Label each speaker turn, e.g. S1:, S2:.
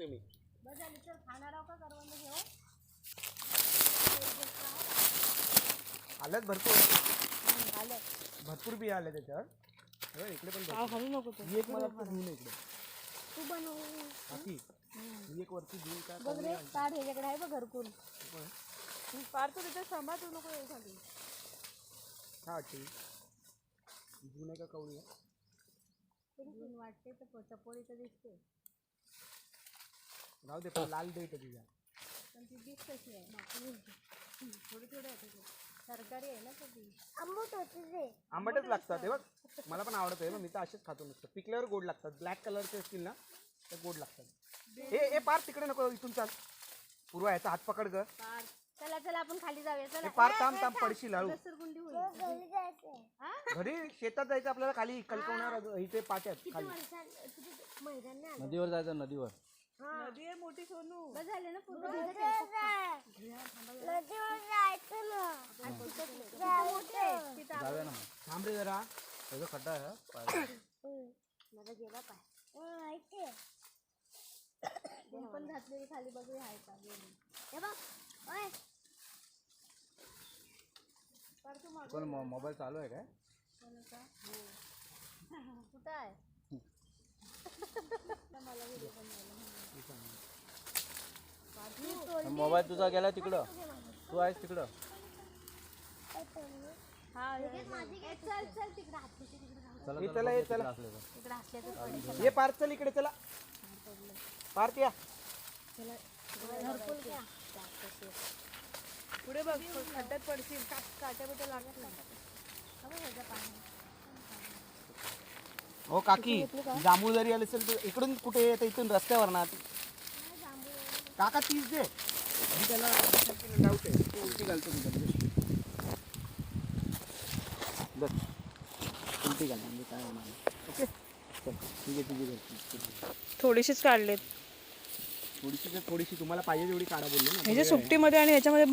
S1: शकतोय मी
S2: तर
S1: आल्यात भरपूर.
S2: आलं.
S1: भरपूर बिया आल्या त्याच्यावर. हे इकडे पण भरपूर.
S2: खाली नको
S1: ही एक मला वाटतं घेऊन ये इकडे.
S2: तू बनव.
S1: बाकी? ही एक वरती घेऊन काय
S2: बघ रे ताट ह्याच्याकडे आहे बघ घरकुल.
S3: फार तू तिथे सभा तू नको येऊ खाली
S1: हा ठीक. घेऊन आहे का कवळी आहे?
S2: घेऊन वाटते तर चपोळी तर दिसते
S1: राहू दे पण लाल डेट आहे तुझ्या.
S2: पण ती कशी आहे थोडी थोडी आहे सरकारी आहे ना ती आंबट होते ते.
S1: आंबटच लागतात हे बघ. मला पण आवडत आहे मी तर असेच खातो नुसतं. पिकल्यावर गोड लागतात. ब्लॅक कलरचे असतील ना तर गोड लागतात. ए ए पार तिकडे नको इथून चाल. पूर्वा याचा हात पकड ग.
S2: पार. चला चला आपण खाली जाऊया.
S1: हे
S2: चला
S1: पार थांब थांब पडशील हळू
S2: होईल. हा?
S1: घरी शेतात जायचं आपल्याला खाली कल्पवणार इथे पाट्यात खाली.
S2: मैदान नाही
S4: नदीवर जायचं नदीवर.
S3: नदी आहे मोठी सोनू.
S2: बस झाले ना पूर्ण?
S4: जाऊया ना मग.
S1: थांब रे जरा.
S4: त्याचा खड्डा आहे हा, पाय.
S2: माझा गेला पाय. दोन पण घातलेली खाली बघ हाय का? गेली हे बघ. ओय.
S4: कोण मो- मोबाईल चालू आहे काय?
S2: कुठं आहे?
S4: मोबाईल तुझा गेला तिकडं? तू आहेस तिकडं?
S2: हा ए, चल चल.
S1: ये इकडे चला. पार या.
S3: पुढे बघ खड्ड्यात पडशील. का काट्या बिट्या लागत नाही.
S1: हो काकी जांभूळ जरी आले असेल तर इकडून कुठे येतं? इथून रस्त्यावर ना. काका तीच दे. मी त्याला उलटी घालतो मी त्याला. बस. उलटी घाल म्हणजे काय होणार. ओके? चल ठीक आहे तुझी
S3: थोडीशीच काढलेत.
S1: थोडीशी तर थोडीशी तुम्हाला पाहिजे तेवढी काढा बोललो ना.
S3: सुट्टीमध्ये आणि ह्याच्यामध्ये